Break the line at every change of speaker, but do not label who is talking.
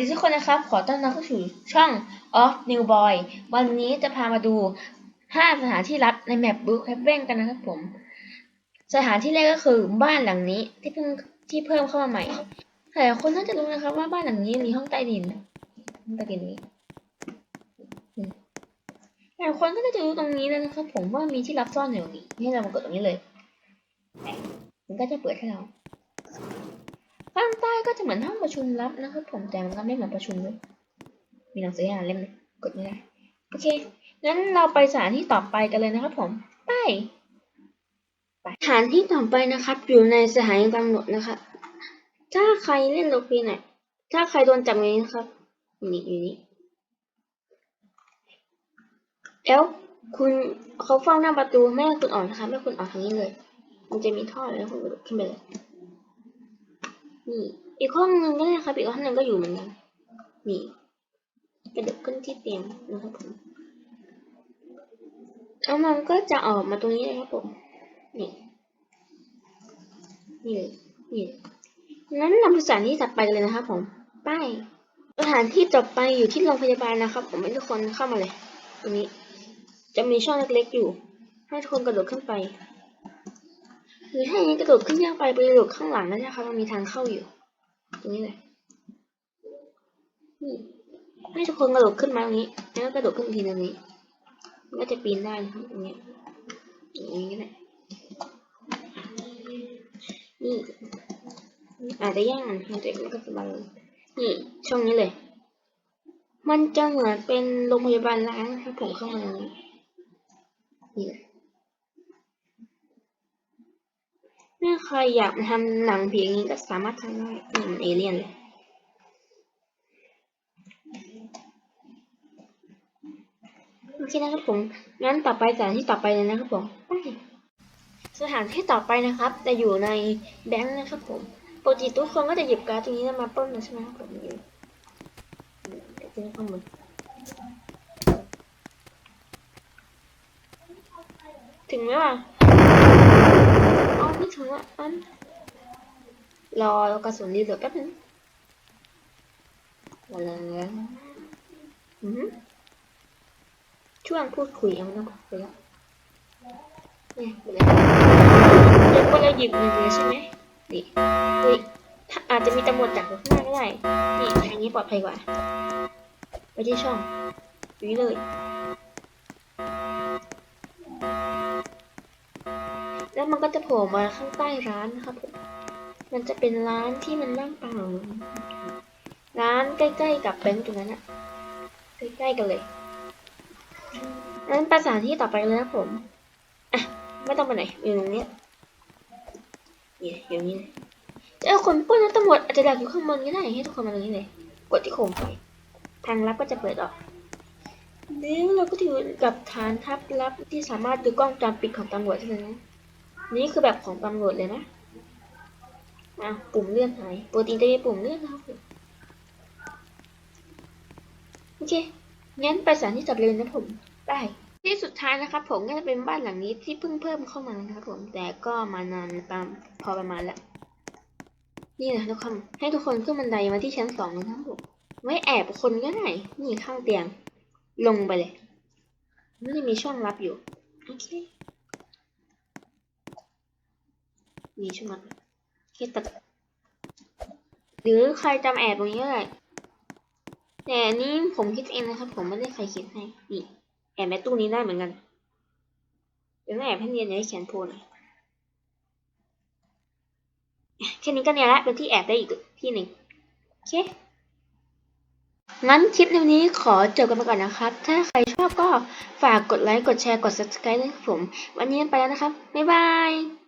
ดีทุกคนนะครับ ขอต้อนรับเข้าสู่ช่อง Off New Boy วันนี้จะพามาดู 5 สถานที่ลับในแมป Blue Haven กันนะครับผม สถานที่แรกก็คือบ้านหลังนี้ที่เพิ่งที่เพิ่มเข้ามาใหม่หลายคนน่าจะรู้นะครับว่าบ้านหลังนี้มีห้องใต้ดินห้องใต้ดินนี้หลายคนก็น่าจะรู้ตรงนี้นะครับ ผมว่ามีที่ลับซ่อนอยู่ตรงนี้ให้เรามากดตรงนี้เลย มันก็จะเปิดให้เรา ข้างใต้ก็จะเหมือนห้องประชุมลับนะครับผมแต่มันก็ไม่เหมือนประชุมเลยมีหนังสืออ่านเล่มนึงกดไม่ได้โอเคงั้นเราไปสถานที่ต่อไปกันเลยนะครับผมไปไปสถานที่ต่อไปนะครับ อยู่ในสถานีตำรวจนะครับถ้าใครเล่นโลปีเนี่ยถ้าใครโดนจับอย่างนี้นะครับอยู่นี่อยู่นี่แล้วคุณเขาเฝ้าหน้าประตูไม่ให้คุณออกนะคะไม่คุณออกทางนี้เลย มันจะมีท่อแล้วคุณกระโดดขึ้นไปเลย นี่ อีกห้องหนึ่งก็ได้ครับ อีกห้องหนึ่งก็อยู่เหมือนกัน นี่ กระโดดขึ้นที่เตียงนะครับผมแล้วมันก็จะออกมาตรงนี้เลยครับผม นี่ นี่ นี่ งั้นนำสถานที่ถัดไปกันเลยนะครับผมไปสถานที่ต่อไปอยู่ที่โรงพยาบาลนะครับ ผมให้ทุกคนเข้ามาเลย ตรงนี้ จะมีช่องเล็กๆอยู่ ให้ทุกคนกระโดดขึ้นไป หรือถ้าอย่างนี้กระโดดขึ้นยากไปไปกระโดดข้างหลังนั่นนะคะมันมีทางเข้าอยู่ ตรงนี้เลยนี่ให้ทุกคนกระโดดขึ้นมาตรงนี้ แล้วก็กระโดดขึ้นทีตรงนี้มันก็จะปีนได้นะครับตรงนี้อย่างนี้ก็ได้นี่อาจจะยางมันมันจะมันก็สบายเลยนี่ช่องนี้เลย มันจะเหมือนเป็นโรงพยาบาลล้างนะครับผมเข้ามาตรงนี้นี่เลย ถ้าใครอยากทำหนังผีอย่างนี้ก็สามารถทำได้นี่มันเอเลี่ยนเลยโอเคนะครับผม งั้นต่อไปสถานที่ต่อไปเลยนะครับผม สถานที่ต่อไปนะครับ จะอยู่ในแบงค์นะครับผม ปกติทุกคนก็จะหยิบการ์ดตรงนี้มาปล้นนะใช่ไหมครับผมอยู่เดี๋ยวขึ้นข้างบนถึงไหมวะ อัน รอกระสุนรีโหลดแป๊บนึงมาเลยอือหือช่วงพูดคุยยังไม่ต้องคุยแล้วเนี่ยไปเลยเดี๋ยวคนเราหยิบมือเลยใช่ไหมนี่เฮ้ยอาจจะมีตำรวจดักอยู่ข้างหน้าก็ได้ นี่ทางนี้ปลอดภัยกว่า ไปที่ช่องนี่เลย แล้วมันก็จะโผล่มาข้างใต้ร้านนะครับผมมันจะเป็นร้านที่มันว่งเปล่าร้านใกล้ๆกับแบงค์ตรงนั้นอะใกล้ๆกันเลยนั้นภาษาที่ต่อไปเลยนะผมอะไม่ต้องไปไหนอยู่ตรงนี้ยนี่อยู่นี่เลยเจ้าคนปล้นแล้วตำรวจอาจจะดักอยู่ข้างบนก็ได้ให้ทุกคนมาตรงนี้เลย กดที่โคมไฟทางลับก็จะเปิดออกแล้วเราก็ถือกับฐานทัพลับที่สามารถดูกล้องวงจรปิดของตำรวจได้เลยน นี่คือแบบของตำรวจเลยนะอ้าวปุ่มเลื่อนหายปกติจะมีปุ่มเลื่อนนะโอเคงั้นไปสถานที่จับเลยนะผมได้ที่สุดท้ายนะครับผมก็จะเป็นบ้านหลังนี้ที่เพิ่งเพิ่มเข้ามานะครับผมแต่ก็มานานตามพอประมาณแล้วนี่นะทุกคนให้ทุกคนขึ้นบันไดมาที่ชั้นสองนะครับผมไว้แอบคนก็ได้นี่ข้างเตียง ลงไปเลยมันจะมีช่องลับอยู่ โอเค มีช่วงนั้นแค่ตัดหรือใครจำแอบตรงนี้ก็ได้แต่อันนี้ผมคิดเองนะครับ ผมไม่ได้ใครคิดให้นี่แอบในตู้นี้ได้เหมือนกันเดี๋ยวแอบให้เรียนอย่าให้เขียนโพลแค่นี้ก็เนี่ยละเป็นที่แอบได้อีกที่หนึ่งโอเคงั้นคลิปในวันนี้ขอจบกันไปก่อนนะครับ ถ้าใครชอบก็ฝากกดไลค์ กดแชร์ กด subscribe ด้วยผม วันนี้ไปแล้วนะครับ บ๊ายบาย